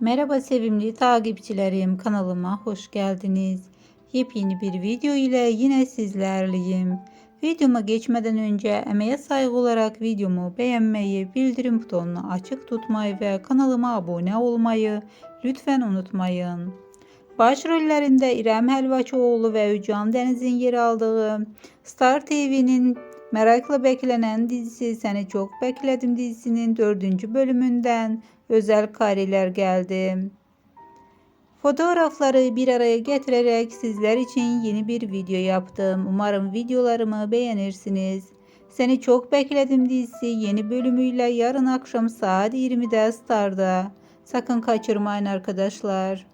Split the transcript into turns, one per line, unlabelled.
Merhaba sevimli takipçilerim kanalıma hoş geldiniz. Yepyeni bir video ile yine sizlerleyim. Videoma geçmeden önce emeğe saygı olarak videomu beğenmeyi, bildirim butonunu açık tutmayı ve kanalıma abone olmayı lütfen unutmayın. Başrollerinde İrem Helvaçoğlu ve Öcan Deniz'in yer aldığı Star TV'nin merakla beklenen dizisi Seni Çok Bekledim dizisinin dördüncü bölümünden özel kareler geldi. Fotoğrafları bir araya getirerek sizler için yeni bir video yaptım. Umarım videolarımı beğenirsiniz. Seni çok bekledim dizisi yeni bölümüyle yarın akşam saat 20'de Star'da. Sakın kaçırmayın arkadaşlar.